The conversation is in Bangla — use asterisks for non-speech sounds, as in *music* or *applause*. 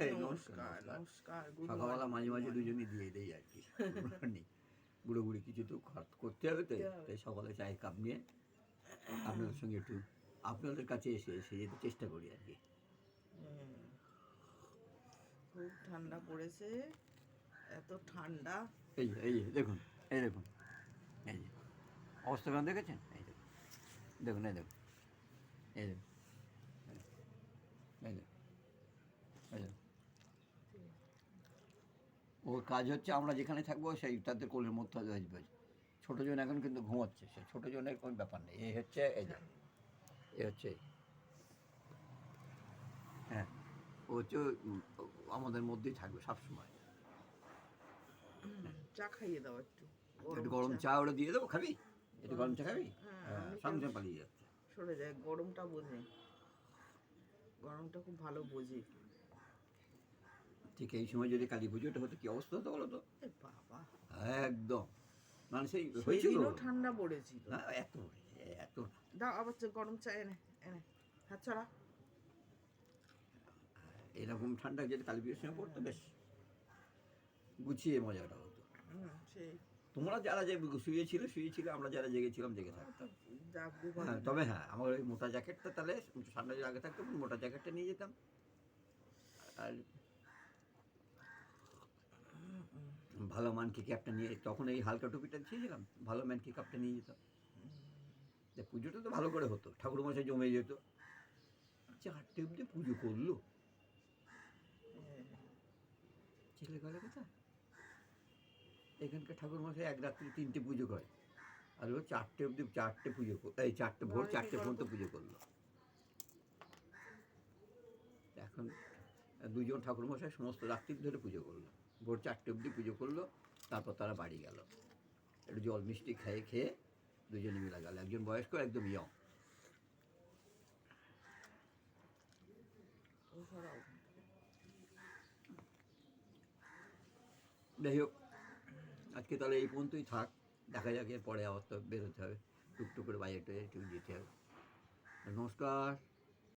নমস্কার নমস্কার সকালবেলা মাঝে মাঝে. দুজনই দিয়ে দেই আর কি *laughs* বুড়ো বুড়ি কিছু তো খরচ করতে হবে তো তাই সকালে চায়ের কাপ নিয়ে আপনাদের সঙ্গে একটু আপনাদের কাছে এসে এসে যেতে চেষ্টা করি আর কি। খুব ঠান্ডা পড়েছে এত ঠান্ডা। এই এই দেখুন এই দেখুন এই অবস্থা কেমন দেখেছেন? এই দেখুন দেখুন এই দেখুন এই দেখুন এই দেখুন ওর কাজ হচ্ছে আমরা যেখানে থাকব সেই তাদের কোলের মধ্যে আসবে ছোটো জন এখন কিন্তু ঘুমাচ্ছে সে ছোটো জনের কোনো ব্যাপার নেই। এই হচ্ছে এই যে এ হচ্ছে। হ্যাঁ ও হচ্ছে আমাদের মধ্যেই থাকবে সবসময়। চা খাইয়ে দাও একটু। একটু গরম চা। ওটা দিয়ে দেবো খাবি? একটু গরম চা খাবি? হ্যাঁ, হ্যাঁ সঙ্গে পালিয়ে যাচ্ছে। সরে যায় গরমটা বোঝে। গরমটা খুব ভালো বোঝে। ঠিক এই সময় যদি কালী পুজোটা হতো কি অবস্থা হতো বলো তো? বাবা। একদম। মানে সেই হয়েছিল। ঠান্ডা পড়েছিল। না এত এত। দাও আবার গরম চা এনে এনে। হাত ছড়া। এরকম ঠান্ডা যদি কালী পুজোর সময় পড়তো বেশ। গুছিয়ে মজাটা হতো। সেই। তোমরা যারা যে শুয়েছিল শুয়েছিল আমরা যারা জেগেছিলাম জেগে থাকতাম। হ্যাঁ তবে হ্যাঁ আমার ওই মোটা জ্যাকেটটা তাহলে ঠান্ডা যদি আগে থাকতো মোটা জ্যাকেটটা নিয়ে যেতাম। আর ভালো মানকি ক্যাপটা নিয়ে তখন এই হালকা টুপিটা দিয়েছিলাম ভালো ম্যানকি কাপটা নিয়ে যেতাম। পুজোটা তো ভালো করে হতো ঠাকুর মশাই জমে যেত। চারটে অব্দি পুজো করল। ছেলে গেলে কথা এখানকার ঠাকুর মশাই এক রাত্রি তিনটে পুজো করে। আর ও চারটে অব্দি চারটে পুজো কর- এই চারটে ভোর চারটে পর্যন্ত পুজো করল। এখন দুজন ঠাকুর মশাই সমস্ত রাত্রি ধরে পুজো করল। ভোর চারটে অব্দি পুজো করল, তারপর তারা বাড়ি গেল। একটু জল মিষ্টি খেয়ে খেয়ে দুজনে মিলে গেল। একজন বয়স্ক একদম ইয়ং যাই হোক, আজকে তাহলে এই পর্যন্তই থাক। দেখা যাক এর পরে আবার তো বেরোতে হবে। টুকটুক করে বাইরে একটু যেতে হবে। নমস্কার।